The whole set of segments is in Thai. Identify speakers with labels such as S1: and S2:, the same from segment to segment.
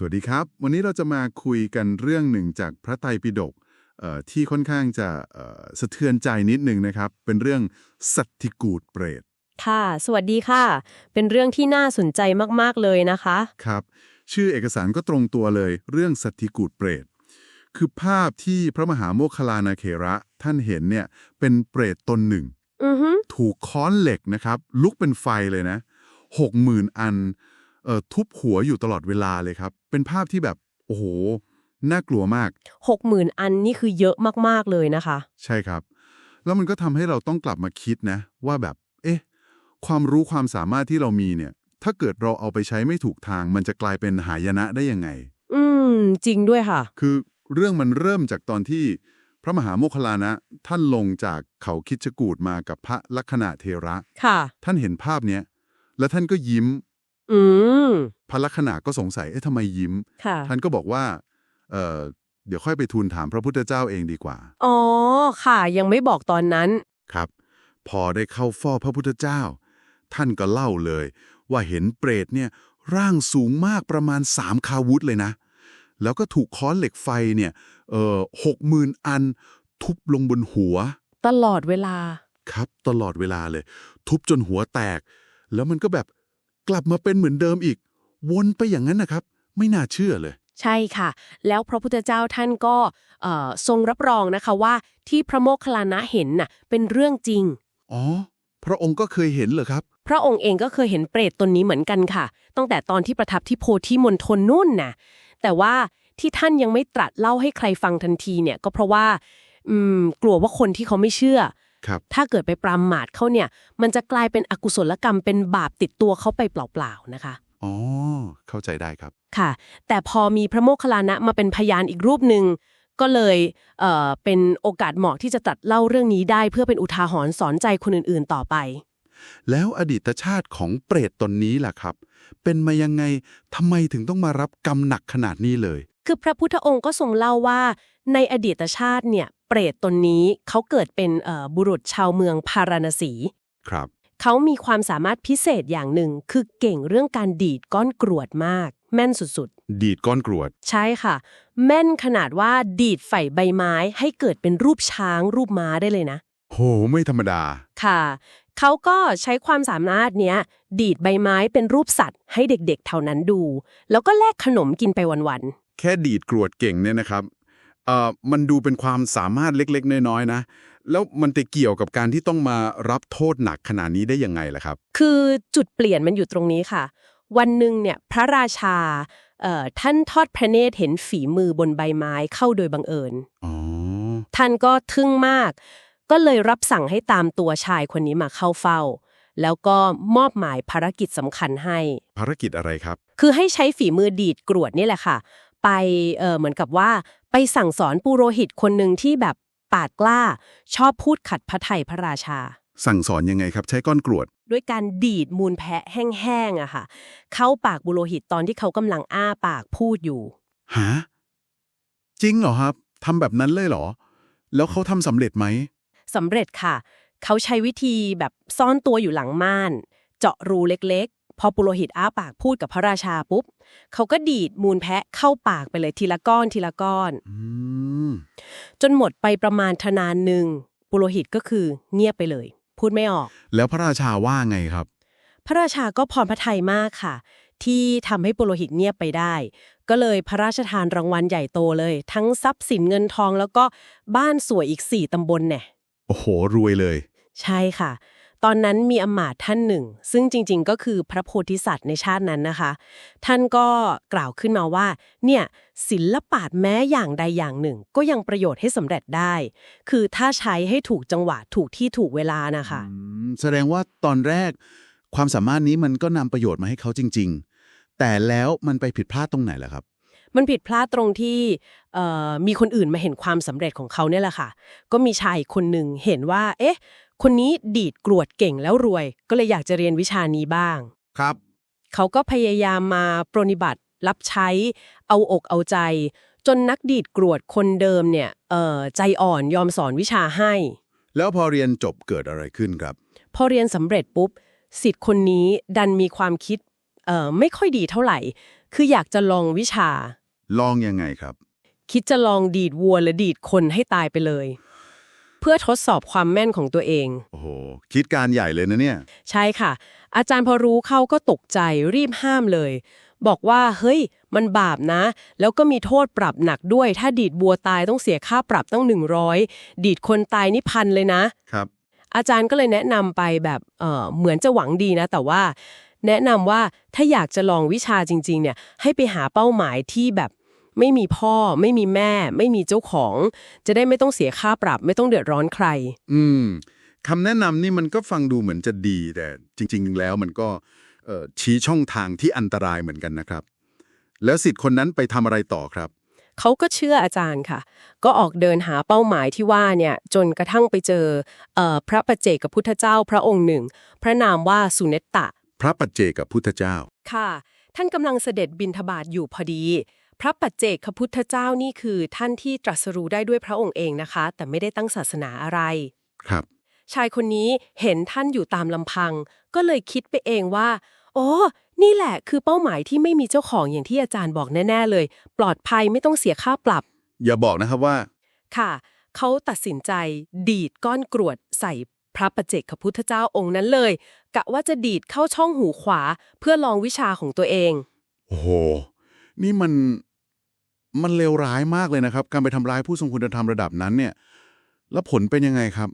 S1: สวัสดีครับ วันนี้เราจะมาคุยกันเรื่องหนึ่งจากพระไตรปิฎกเอ่อที่ค่อนข้างจะเอ่อสะเทือนใจนิดหนึ่งนะครับ เป็นเรื่องสัตธิกูดเปรต
S2: ค่ะ สวัสดีค่ะ เป็นเรื่องที่น่าสนใจมาก ๆ เลยนะคะ
S1: ครับ ชื่อเอกสารก็ตรงตัวเลย เรื่องสัตธิกูดเปรต คือภาพที่พระมหาโมคคลลานาเคระท่านเห็นเนี่ย เป็นเปรตตนหนึ่ง
S2: อือฮึ
S1: ถูกค้อนเหล็กนะครับ ลุกเป็นไฟเลยนะหกหมื่นอันเอ่อ ทุบหัวอยู่ตลอดเวลาเลยครับ เป็นภาพที่แบบ โอ้โห น่ากลัวมาก
S2: หกหมื่นอันนี่คือเยอะมาก ๆ เลยนะคะ
S1: ใช่ครับ แล้วมันก็ทำให้เราต้องกลับมาคิดนะ ว่าแบบ เอ๊ะ ความรู้ความสามารถที่เรามีเนี่ย ถ้าเกิดเราเอาไปใช้ไม่ถูกทาง มันจะกลายเป็นหายนะได้ยังไง
S2: อืม จริงด้วยค่ะ
S1: คือเรื่องมันเริ่มจากตอนที่พระมหาโมคคลลานะ ท่านลงจากเขาคิดจกูดมากับพระลักษณะเทระ
S2: ค่ะ
S1: ท่านเห็นภาพเนี้ย แล้วท่านก็ยิ้ม
S2: อืม
S1: พระลักษณะก็สงสัย เอ๊ะทำไมยิ้ม
S2: ค่ะ
S1: ท่านก็บอกว่า เอ่อ เดี๋ยวค่อยไปทูลถามพระพุทธเจ้าเองดีกว่า
S2: อ๋อ ค่ะยังไม่บอกตอนนั้น
S1: ครับ พอได้เข้าเฝ้าพระพุทธเจ้า ท่านก็เล่าเลย ว่าเห็นเปรตเนี่ยร่างสูงมากประมาณสามคาวุธเลยนะ แล้วก็ถูกค้อนเหล็กไฟเนี่ย เอ่อหกหมื่นอัน ทุบลงบนหัว
S2: ตลอดเวลา
S1: ครับตลอดเวลาเลย ทุบจนหัวแตก แล้วมันก็แบบ กลับมาเป็นเหมือนเดิมอีก วนไปอย่างนั้นนะครับ ไม่น่าเชื่อเลย
S2: ใช่ค่ะ แล้วพระพุทธเจ้าท่านก็เอ่อทรงรับรองนะคะว่าที่พระโมคคัลลานะเห็นน่ะเป็นเรื่องจริง
S1: อ๋อ พระองค์ก็เคยเห็นเหรอครับ
S2: พระองค์เองก็เคยเห็นเปรตตนนี้เหมือนกันค่ะ ตั้งแต่ตอนที่ประทับที่โพธิมณฑลนู่นน่ะ แต่ว่าที่ท่านยังไม่ตรัสเล่าให้ใครฟังทันทีเนี่ยก็เพราะว่า อืม กลัวว่าคนที่เขาไม่เชื่อ
S1: ครับ
S2: ถ้าเกิดไปปรามหมาดเขาเนี่ย มันจะกลายเป็นอกุศลกรรมเป็นบาปติดตัวเขาไปเปล่าๆนะคะ
S1: อ๋อเข้าใจได้ครับ
S2: ค่ะ แต่พอมีพระโมคคัลลานะมาเป็นพยานอีกรูปหนึ่งก็เลยเอ่อเป็นโอกาสเหมาะที่จะตรัดเล่าเรื่องนี้ได้ เพื่อเป็นอุทาหรณ์สอนใจคนอื่นๆต่อไป
S1: แล้วอดีตชาติของเปรตตนนี้ล่ะครับ เป็นมายังไงทำไมถึงต้องมารับกรรมหนักขนาดนี้เลย
S2: คือพระพุทธองค์ก็ทรงเล่าว่า ในอดีตชาติเนี่ย เปรตตนนี้เขาเกิดเป็นเอ่อบุรุษชาวเมืองพาราณสี
S1: ครับ
S2: เขามีความสามารถพิเศษอย่างหนึ่งคือเก่งเรื่องการดีดก้อนกรวดมาก แม่นสุด
S1: ดีดก้อนกรวด
S2: ๆใช่ค่ะ แม่นขนาดว่าดีดไฝใบไม้ให้เกิดเป็นรูปช้างรูปม้าได้เลยนะ
S1: โห ไม่ธรรมดา
S2: ค่ะ เขาก็ใช้ความสามารถเนี้ย ดีดใบไม้เป็นรูปสัตว์ ให้เด็กๆเท่านั้นดู แล้วก็แลกขนมกินไปวัน
S1: แค่ดีดกรวดเก่งเนี่ยนะครับ เอ่อมันดูเป็นความสามารถเล็กๆ น้อยๆนะ แล้วมันจะเกี่ยวกับการที่ต้องมารับโทษหนักขนาดนี้ได้ยังไงล่ะครับ
S2: ๆคือจุดเปลี่ยนมันอยู่ตรงนี้ค่ะ วันหนึ่งเนี่ยพระราชาเอ่อท่านทอดพระเนตรเห็นฝีมือบนใบไม้เข้าโดยบังเอิญ
S1: อ๋อ
S2: ท่านก็ทึ่งมาก ก็เลยรับสั่งให้ตามตัวชายคนนี้มาเข้าเฝ้า แล้วก็มอบหมายภารกิจสำคัญให้
S1: ภารกิจอะไรครับ
S2: คือให้ใช้ฝีมือดีดกรวดนี่แหละค่ะ ไปเออเหมือนกับว่า ไปสั่งสอนปุโรหิตคนหนึ่งที่แบบปาดกล้า ชอบพูดขัดพระไทยพระราชา
S1: สั่งสอนยังไงครับ ใช้ก้อนกรวด
S2: ด้วยการดีดมูลแพะแห้งๆอะค่ะ เข้าปากบุโรหิตตอนที่เขากำลังอ้าปากพูดอยู่
S1: ฮะ จริงเหรอครับทำแบบนั้นเลยเหรอ แล้วเขาทำสำเร็จไหม
S2: สำเร็จค่ะ เขาใช้วิธีแบบซ่อนตัวอยู่หลังม่าน เจาะรูเล็กๆ พอปุโรหิตอ้าปากพูดกับพระราชาปุ๊บเขาก็ดีดมูลแพะเข้าปากไปเลยทีละก้อนทีละก้อน
S1: อืม
S2: จนหมดไปประมาณทนานหนึ่งปุโรหิตก็คือเงียบไปเลย พูดไม่ออก
S1: แล้วพระราชาว่าไงครับ
S2: พระราชาก็พรพระทัยมากค่ะ ที่ทำให้ปุโรหิตเงียบไปได้ ก็เลยพระราชทานรางวัลใหญ่โตเลย ทั้งทรัพย์สินเงินทองแล้วก็บ้านสวยอีกสี่ตำบลแน่
S1: โอ้โหรวยเลย
S2: ใช่ค่ะ ตอนนั้นมีอำมาตย์ท่านหนึ่ง ซึ่งจริงๆ ก็คือพระโพธิสัตว์ในชาตินั้นนะคะ ท่านก็กล่าวขึ้นมาว่า เนี่ยศิลปะแม้อย่างใดอย่างหนึ่ง ก็ยังประโยชน์ให้สำเร็จได้ คือถ้าใช้ให้ถูกจังหวะถูกที่ถูกเวลานะคะ
S1: อืมแสดงว่าตอนแรกความสามารถนี้มันก็นำประโยชน์มาให้เขาจริง ๆ แต่แล้วมันไปผิดพลาดตรงไหนล่ะครับ
S2: มันผิดพลาดตรงที่เอ่อมีคนอื่นมาเห็นความสำเร็จของเขาเนี่ยแหละค่ะ ก็มีชายอีกคนหนึ่งเห็นว่า เอ๊ะ คนนี้ดีดกรวดเก่งแล้วรวย ก็เลยอยากจะเรียนวิชานี้บ้าง
S1: ครับ
S2: เขาก็พยายามมาปรนนิบัติ รับใช้ เอาอกเอาใจ จนนักดีดกรวดคนเดิมเนี่ยเอ่อใจอ่อนยอมสอนวิชาให้
S1: แล้วพอเรียนจบเกิดอะไรขึ้นครับ
S2: พอเรียนสำเร็จปุ๊บสิทธิ์คนนี้ดันมีความคิดเอ่อไม่ค่อยดีเท่าไหร่ คืออยากจะลองวิชา
S1: ลองยังไงครับ
S2: คิดจะลองดีดวัวหรือดีดคนให้ตายไปเลย เพื่อทดสอบความแม่นของตัวเอง
S1: โอ้โห คิดการใหญ่เลยนะเนี่ย
S2: ใช่ค่ะ อาจารย์พอรู้เข้าก็ตกใจรีบห้ามเลย บอกว่า เฮ้ย มันบาปนะ แล้วก็มีโทษปรับหนักด้วย ถ้าดีดบัวตายต้องเสียค่าปรับตั้ง 100 ดีดคนตายนี่พันเลยนะ
S1: ครับ
S2: อาจารย์ก็เลยแนะนำไปแบบเอ่อเหมือนจะหวังดีนะ แต่ว่า แนะนำว่าถ้าอยากจะลองวิชาจริง ๆ เนี่ย ให้ไปหาเป้าหมายที่แบบ ไม่มีพ่อ ไม่มีแม่ ไม่มีเจ้าของ จะได้ไม่ต้องเสียค่าปรับ ไม่ต้องเดือดร้อนใคร
S1: อืมคำแนะนำนี่มันก็ฟังดูเหมือนจะดีแต่จริง ๆ แล้วมันก็เอ่อชี้ช่องทางที่อันตรายเหมือนกันนะครับ แล้วสิทธิ์คนนั้นไปทำอะไรต่อครับ
S2: เขาก็เชื่ออาจารย์ค่ะ ก็ออกเดินหาเป้าหมายที่ว่าเนี่ยจนกระทั่งไปเจอเออพระประเจกกับพุทธเจ้าพระองค์หนึ่ง พระนามว่าสุเนตตะ
S1: พระปัจเจกับพุทธเจ้า
S2: ค่ะ ท่านกำลังเสด็จบินทบาทอยู่พอดี พระปัจเจกพุทธเจ้านี่คือท่านที่ตรัสรู้ได้ด้วยพระองค์เองนะคะ แต่ไม่ได้ตั้งศาสนาอะไร
S1: ครับ
S2: ชายคนนี้เห็นท่านอยู่ตามลำพัง ก็เลยคิดไปเองว่าโอ้นี่แหละคือเป้าหมายที่ไม่มีเจ้าของอย่างที่อาจารย์บอกแน่ ๆ เลย ปลอดภัยไม่ต้องเสียค่าปรับ
S1: อย่าบอกนะครับว่า
S2: ค่ะ เขาตัดสินใจดีดก้อนกรวดใส่พระประเจกพระพุทธเจ้าองค์นั้นเลย กะว่าจะดีดเข้าช่องหูขวาเพื่อลองวิชาของตัวเอง
S1: โอ้โห นี่มัน มันเลวร้ายมากเลยนะครับ การไปทำร้ายผู้ทรงคุณธรรมระดับนั้นเนี่ย แล้วผลเป็นยังไงครับ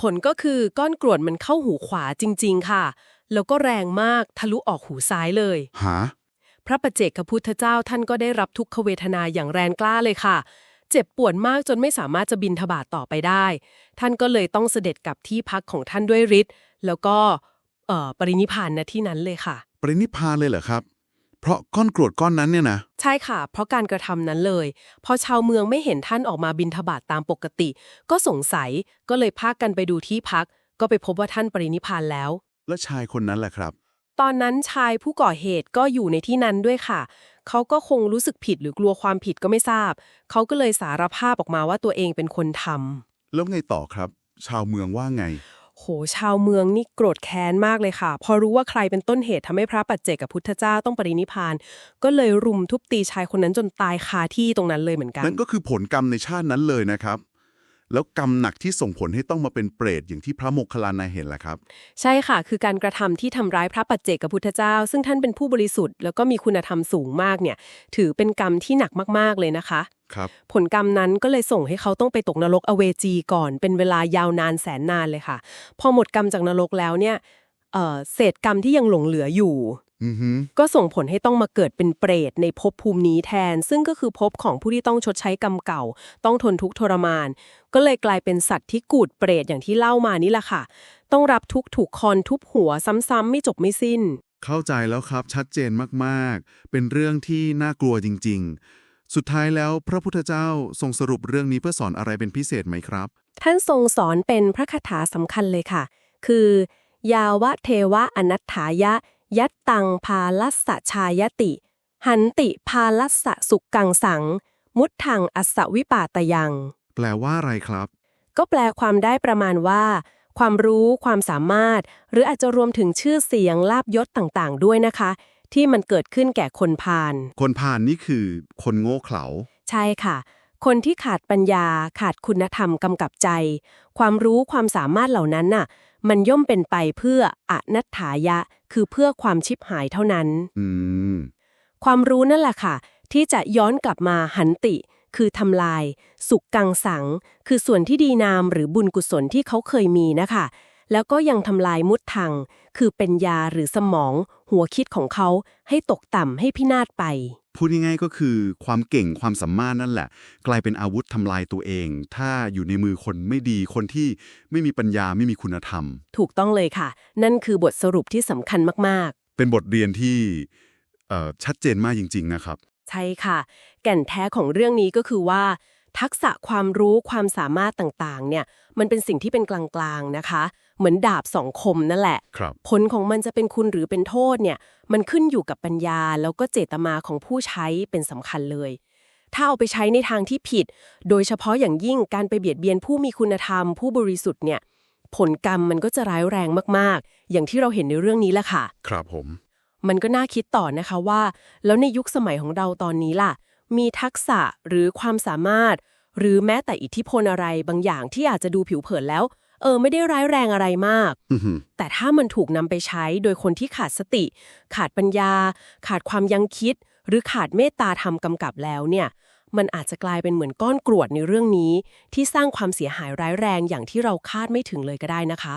S2: ผลก็คือก้อนกรวดมันเข้าหูขวาจริง ๆ ค่ะ แล้วก็แรงมากทะลุออกหูซ้ายเลย
S1: หา
S2: พระประเจกพระพุทธเจ้าท่านก็ได้รับทุกขเวทนาอย่างแรงกล้าเลยค่ะ เจ็บปวดมากจนไม่สามารถจะบินทบาทต่อไปได้ ท่านก็เลยต้องเสด็จกลับที่พักของท่านด้วยฤทธิ์แล้วก็เอ่อปรินิพพานณที่นั้นเลยค่ะ
S1: ปรินิพพานเลยเหรอครับเพ ราะก้อนกรวดก้อนนั้นเนี่ยนะ
S2: ใช่ค่ะ เพราะการกระทำนั้นเลย พอชาวเมืองไม่เห็นท่านออกมาบินทบาทตามปกติ ก็สงสัยก็เลยพากันไปดูที่พัก ก็ไปพบว่าท่านปรินิพพานแล้ว
S1: แล้วชายคนนั้นแหละครับ
S2: ตอนนั้นชายผู้ก่อเหตุก็อยู่ในที่นั้นด้วยค่ะ เขาก็คงรู้สึกผิดหรือกลัวความผิดก็ไม่ทราบ เขาก็เลยสารภาพออกมาว่าตัวเองเป็นคนทำ
S1: แล้วไงต่อครับ ชาวเมืองว่าไง
S2: โห ชาวเมืองนี่โกรธแค้นมากเลยค่ะ พอรู้ว่าใครเป็นต้นเหตุทำให้พระปัจเจกกับพุทธเจ้าต้องปรินิพาน ก็เลยรุมทุบตีชายคนนั้นจนตายคาที่ตรงนั้นเลยเหมือนกัน
S1: นั่นก็คือผลกรรมในชาตินั้นเลยนะครับ แล้วกรรมหนักที่ส่งผลให้ต้องมาเป็นเปรตอย่างที่พระโมคคัลลานะเห็นแหละครับ
S2: ใช่ค่ะ คือการกระทำที่ทำร้ายพระปัจเจกพุทธเจ้า ซึ่งท่านเป็นผู้บริสุทธิ์แล้วก็มีคุณธรรมสูงมากเนี่ย ถือเป็นกรรมที่หนักมากๆเลยนะคะ
S1: ครับ
S2: ผลกรรมนั้นก็เลยส่งให้เขาต้องไปตกนรกอเวจีก่อน เป็นเวลายาวนานแสนนานเลยค่ะ พอหมดกรรมจากนรกแล้วเนี่ยเอ่อเศษกรรมที่ยังหลงเหลืออยู่
S1: อือฮึ
S2: ก็ส่งผลให้ต้องมาเกิดเป็นเปรตในภพภูมินี้แทน ซึ่งก็คือภพของผู้ที่ต้องชดใช้กรรมเก่า ต้องทนทุกข์ทรมาน ก็เลยกลายเป็นสัตว์ที่กูดเปรตอย่างที่เล่ามานี่แหละค่ะ ต้องรับทุกข์ถูกคอนทุบหัวซ้ำๆไม่จบไม่สิ้น
S1: เข้าใจแล้วครับชัดเจนมากๆ เป็นเรื่องที่น่ากลัวจริง ๆ สุดท้ายแล้วพระพุทธเจ้าทรงสรุปเรื่องนี้เพื่อสอนอะไรเป็นพิเศษไหมครับ
S2: ท่านทรงสอนเป็นพระคาถาสำคัญเลยค่ะ คือ ยาวะเทวะอนัตถายะ ยัตตังพาลัสสะชายติ หันติพาลัสสะสุกกังสัง มุตถังอัสสวิปาตยัง
S1: แปลว่าอะไรครับ
S2: ก็แปลความได้ประมาณว่า ความรู้ความสามารถ หรืออาจจะรวมถึงชื่อเสียงลาบยศต่างๆ ด้วยนะคะ ที่มันเกิดขึ้นแก่คนพาล
S1: คนผ่านนี่คือ คนโง่เขลา
S2: ใช่ค่ะ คนที่ขาดปัญญาขาดคุณธรรมกำกับใจ ความรู้ความสามารถเหล่านั้นน่ะ มันย่อมเป็นไปเพื่ออนัตถายะ คือเพื่อความชิบหายเท่านั้น
S1: อืม
S2: ความรู้นั่นแหละค่ะ ที่จะย้อนกลับมาหันติ คือทำลาย สุกกังสัง คือส่วนที่ดีนามหรือบุญกุศลที่เขาเคยมีนะคะ แล้วก็ยังทำลายมุดทังคือเป็นยาหรือสมอง หัวคิดของเขาให้ตกต่ำให้พินาศไป
S1: พูดง่ายๆก็คือความเก่งความสามารถนั่นแหละ กลายเป็นอาวุธทำลายตัวเอง ถ้าอยู่ในมือคนไม่ดีคนที่ไม่มีปัญญาไม่มีคุณธรรม
S2: ถูกต้องเลยค่ะ นั่นคือบทสรุปที่สำคัญมาก
S1: เป็นบทเรียนที่เอ่อชัดเจนมากจริง ๆ นะครับ
S2: ๆใช่ค่ะ แก่นแท้ของเรื่องนี้ก็คือว่า ทักษะความรู้ความสามารถต่างๆเนี่ยมันเป็นสิ่งที่เป็นกลางๆนะคะ เหมือนดาบสองคมนั่นแหละ
S1: ครับ
S2: ผลของมันจะเป็นคุณหรือเป็นโทษเนี่ย มันขึ้นอยู่กับปัญญาแล้วก็เจตนาของผู้ใช้เป็นสำคัญเลย ถ้าเอาไปใช้ในทางที่ผิด โดยเฉพาะอย่างยิ่งการไปเบียดเบียนผู้มีคุณธรรม ผู้บริสุทธิ์เนี่ย ผลกรรมมันก็จะร้ายแรงมากๆ อย่างที่เราเห็นในเรื่องนี้แหละค่ะ
S1: ครับผม
S2: มันก็น่าคิดต่อนะคะว่า แล้วในยุคสมัยของเราตอนนี้ล่ะ มีทักษะหรือความสามารถ หรือแม้แต่อิทธิพลอะไรบางอย่างที่อาจจะดูผิวเผินแล้ว เออไม่ได้ร้ายแรงอะไรมาก
S1: อือหือ
S2: แต่ถ้ามันถูกนำไปใช้โดยคนที่ขาดสติ ขาดปัญญา ขาดความยังคิด หรือขาดเมตตาธรรมกำกับแล้วเนี่ย มันอาจจะกลายเป็นเหมือนก้อนกรวดในเรื่องนี้ ที่สร้างความเสียหายร้ายแรงอย่างที่เราคาดไม่ถึงเลยก็ได้นะคะ